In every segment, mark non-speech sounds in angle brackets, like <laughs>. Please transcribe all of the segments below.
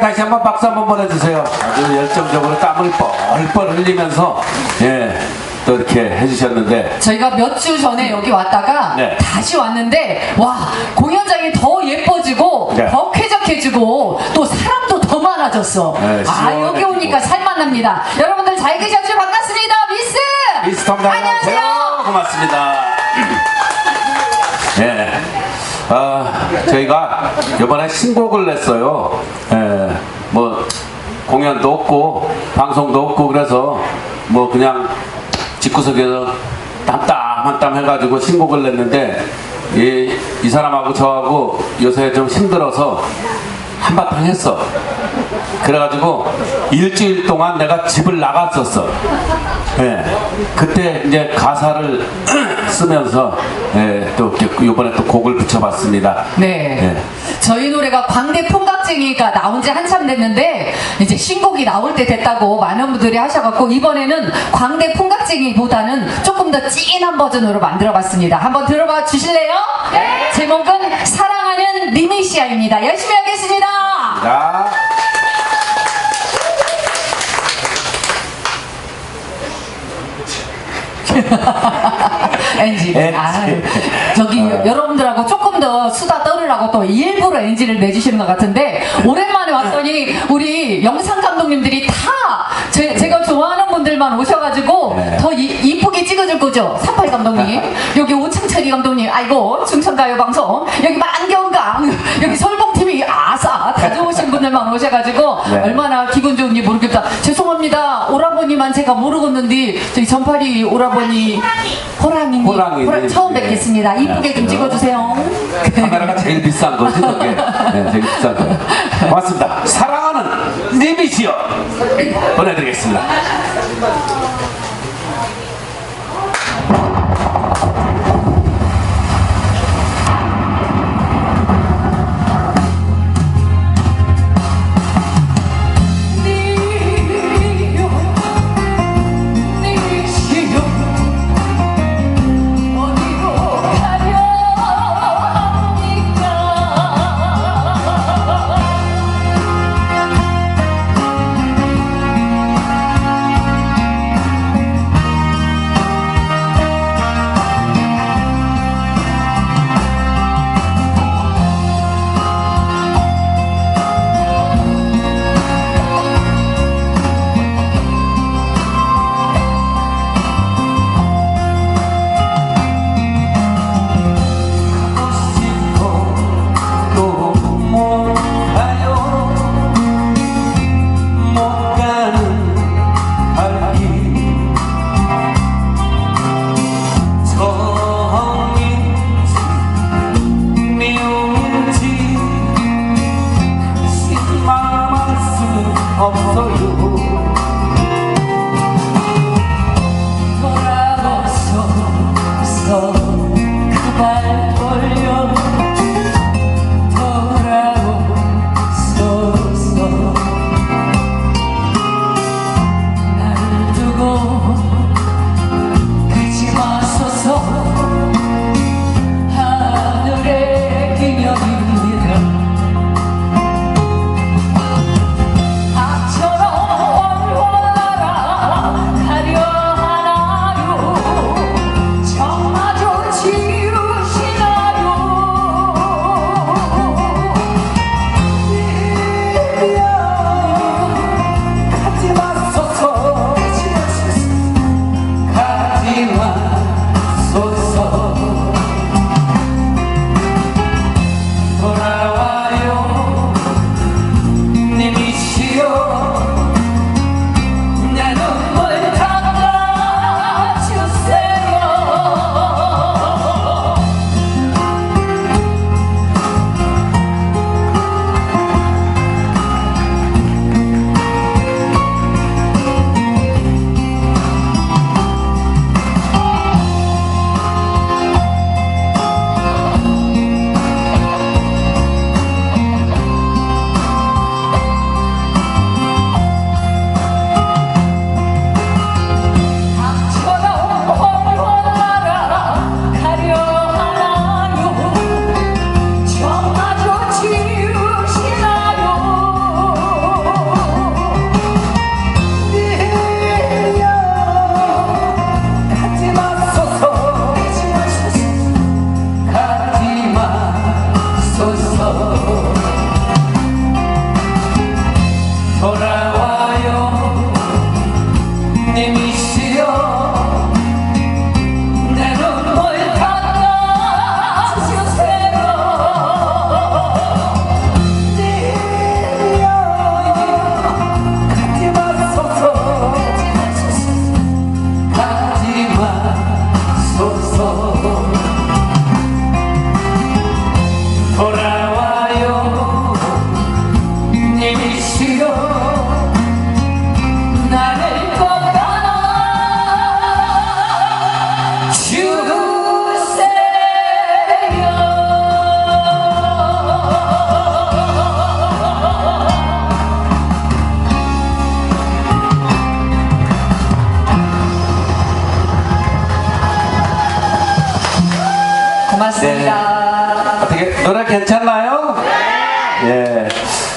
다시 한번 박수 한번 보내주세요. 아주 열정적으로 땀을 뻘뻘 흘리면서 예, 또 이렇게 해주셨는데 저희가 몇 주 전에 여기 왔다가 네. 다시 왔는데 와 공연장이 더 예뻐지고 네. 더 쾌적해지고 또 사람도 더 많아졌어. 네, 아 여기. 오니까 살만납니다. 여러분들 잘 계셨죠? 반갑습니다. 미스. 미스터입니다. 안녕하세요. 고맙습니다. 예. 아, 저희가 이번에 신곡을 냈어요. 예. 뭐, 공연도 없고, 방송도 없고, 그래서 뭐 그냥 집구석에서 땀땀 한 땀 해가지고 신곡을 냈는데, 이, 이 사람하고 저하고 요새 좀 힘들어서 한바탕 했어. 그래가지고 일주일 동안 내가 집을 나갔었어. 예. 그때 이제 가사를 <clears throat> 쓰면서 예, 또 이렇게 이번에 또 곡을 붙여봤습니다. 네. 예. 저희 노래가 광대 풍각쟁이가 나온 지 한참 됐는데 이제 신곡이 나올 때 됐다고 많은 분들이 하셔갖고 이번에는 광대 풍각쟁이보다는 조금 더 찐한 버전으로 만들어봤습니다. 한번 들어봐 주실래요? 네. 제목은 사랑하는 리미시아입니다. 열심히 하겠습니다. 자, <laughs> 엔지. 엔지. 어. 여러분들하고 조금 더 수다 떨으라고 또 일부러 엔지를 내주시는 것 같은데 오랜만에 왔더니 우리 영상 감독님들이 다 제, 제가 좋아하는 분들만 오셔가지고 네. 더 이, 이쁘게 찍어줄 거죠. 38 감독님, <laughs> 여기 오층철이 감독님, 아이고 충청가요 방송, 여기 만경강, 여기 아싸 분들만 오셔가지고 네. 얼마나 기분 좋은지 모르겠다. 죄송합니다. 오라버니만 제가 모르겠는데 저기 전파리 오라버니 호랑이님 호랑이님. 호랑- 처음 뵙겠습니다. 이쁘게 좀 네. 찍어주세요. 카메라가 제일 비싼 거지, 저게. 네, 제일 비싼 거. 고맙습니다. 사랑하는 니미시여 보내드리겠습니다.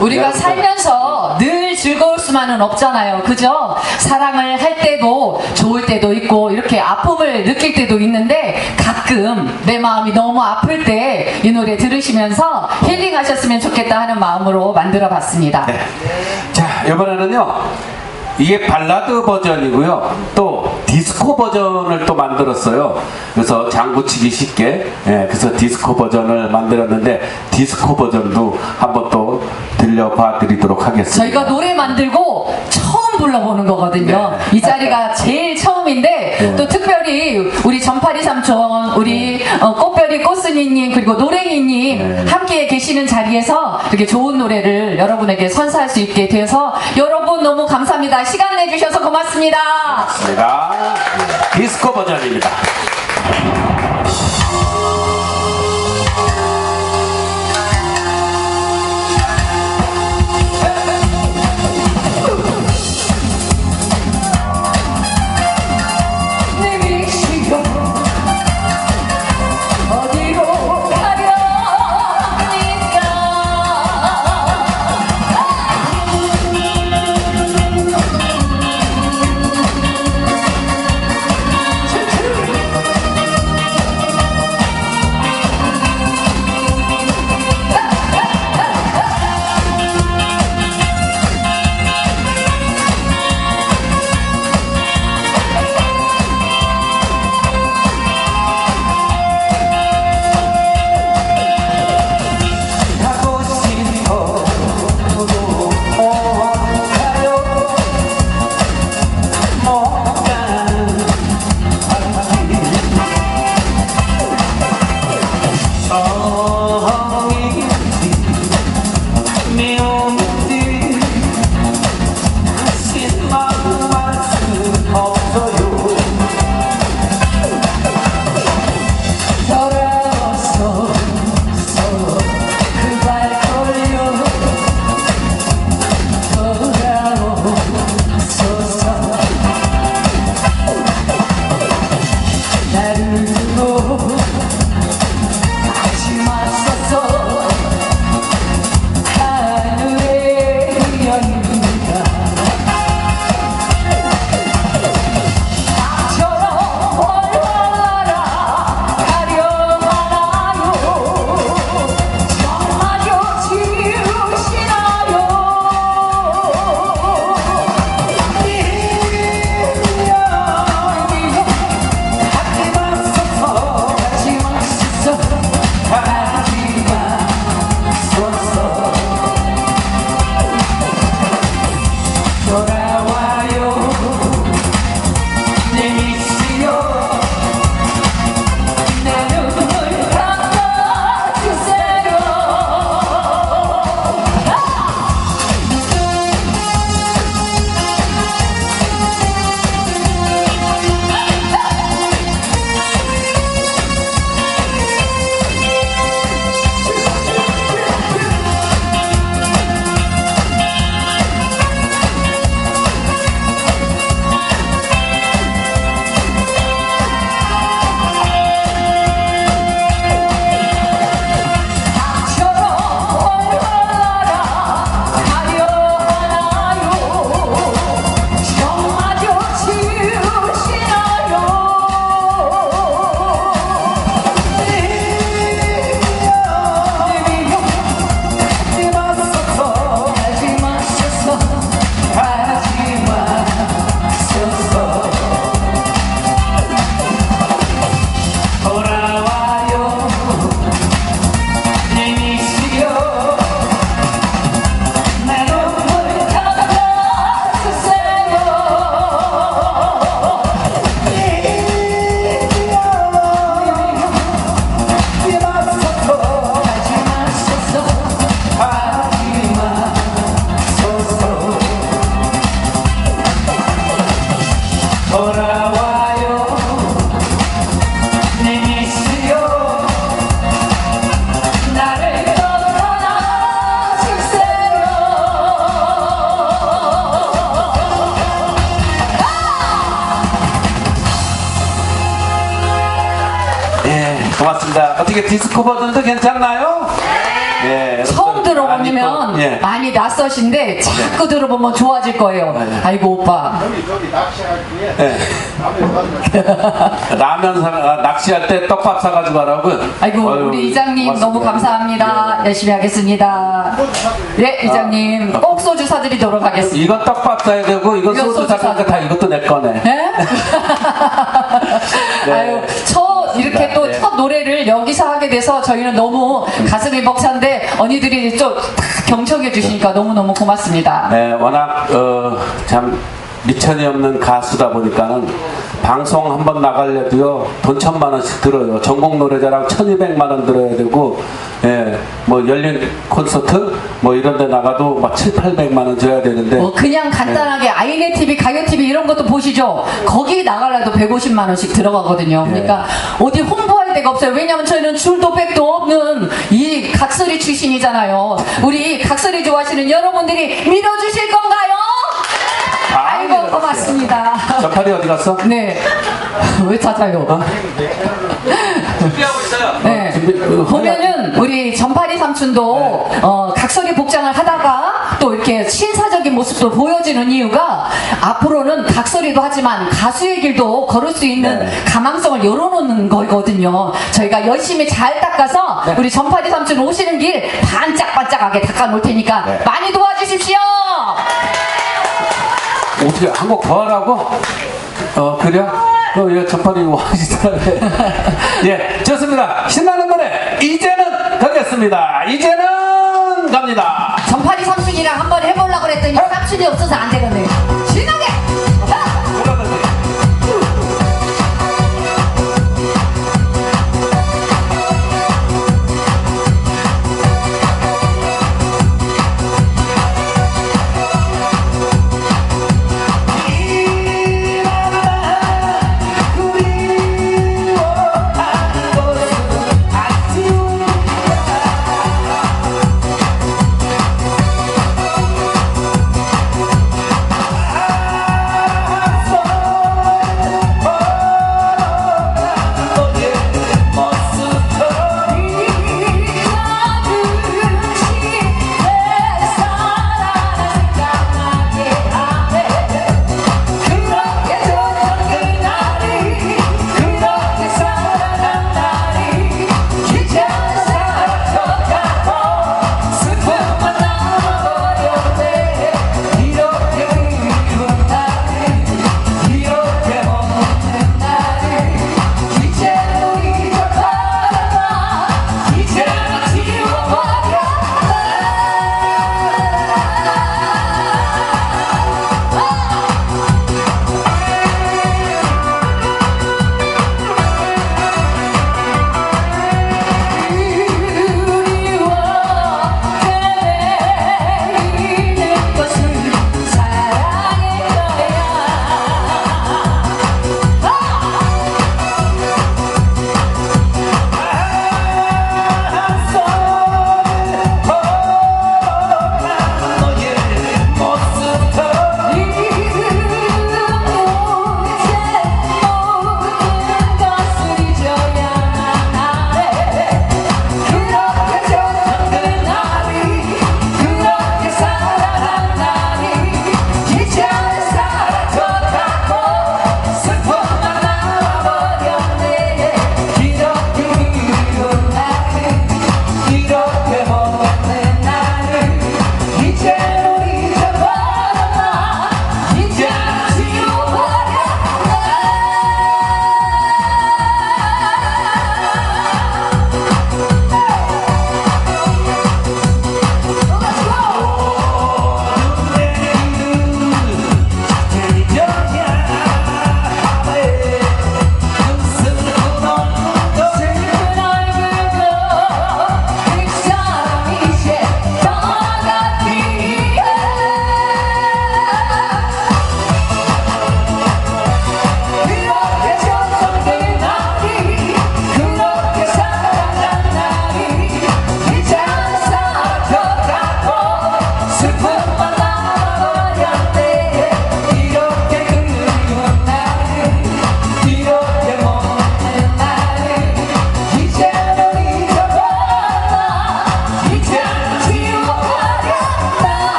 우리가 여러분들, 살면서 늘 즐거울 수만은 없잖아요. 그죠? 사랑을 할 때도 좋을 때도 있고 이렇게 아픔을 느낄 때도 있는데 가끔 내 마음이 너무 아플 때 이 노래 들으시면서 힐링하셨으면 좋겠다 하는 마음으로 만들어 봤습니다. 네. 자, 이번에는요. 이게 발라드 버전이고요. 또 디스코 버전을 또 만들었어요. 그래서 장구치기 쉽게. 예, 그래서 디스코 버전을 만들었는데 디스코 버전도 한번 또 들려봐 드리도록 하겠습니다. 저희가 노래 만들고 처음 불러보는 거거든요. 네. 이 자리가 제일 처음인데 네. 또 특별히 우리 전파리 삼촌, 우리 어, 꽃별이 꽃순이님 그리고 노랭이님 네. 함께 계시는 자리에서 이렇게 좋은 노래를 여러분에게 선사할 수 있게 되어서 여러분 너무 감사합니다. 시간 내주셔서 고맙습니다. 맞습니다. 예, 디스코 버전입니다. 고맙습니다. 어떻게 디스코 버전도 괜찮나요? 예, 처음 들어봅니다. 예. 많이 낯서신데 자꾸 들어보면 좋아질 거예요. 네. 아이고 오빠. 예. <laughs> 라면 사, 아, 낚시할 때 떡밥 사가지고 가라고. 아이고 어휴, 우리 이장님 고맙습니다. 너무 감사합니다. 열심히 하겠습니다. 네 이장님 꼭 소주 사드리도록 하겠습니다. 이건 떡밥 사야 되고 이건 이건 소주 소주 사니까 사야 다 이것도 내 거네. 네? 아유, 첫, 이렇게 또 네. 첫 노래를 여기서 하게 돼서 저희는 너무 가슴이 벅찬데 언니들이 좀다 경청해 주시니까 너무너무 고맙습니다. 네, 워낙 어, 참 미천이 없는 가수다 보니까는 방송 한 번 나가려도요 돈 천만 원씩 들어요. 전국 노래자랑 천이백만 원 들어야 되고, 예, 뭐 열린 콘서트 뭐 이런 데 나가도 막 칠, 팔백만 원 줘야 되는데, 뭐 그냥 간단하게 아이네 TV, 가요 TV 이런 것도 보시죠. 거기 나가려도 150만 원씩 들어가거든요. 그러니까 어디 홍보할 데가 없어요. 왜냐면 저희는 줄도 백도 없는 이 각설이 출신이잖아요. 우리 각설이 좋아하시는 여러분들이 밀어주실 건가요? 아이고 고맙습니다. 저팔이 어디 갔어? 네. <laughs> 왜 찾아요? 준비하고 있어요. 네. 보면은 우리 전파리 삼촌도 어, 각설이 복장을 하다가 또 이렇게 신사적인 모습도 보여지는 이유가 앞으로는 각설이도 하지만 가수의 길도 걸을 수 있는 네. 가망성을 열어놓는 거거든요. 저희가 열심히 잘 닦아서 네. 우리 전파리 삼촌 오시는 길 반짝반짝하게 닦아놓을 테니까 네. 많이 도와주십시오. 어떻게 한 곡 더 하라고? 어 그래? 어, 예, 저팔이 와시잖아요. <laughs> 예, 좋습니다. 신나는 노래 이제는 가겠습니다. 이제는 갑니다. 전파리 삼촌이랑 한번 해보려고 그랬더니 삼촌이 없어서 안 되겠네. 신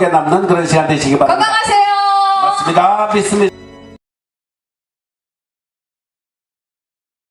추억에 남는 그런 시간 되시기 바랍니다. 건강하세요. 맞습니다. 믿습니다.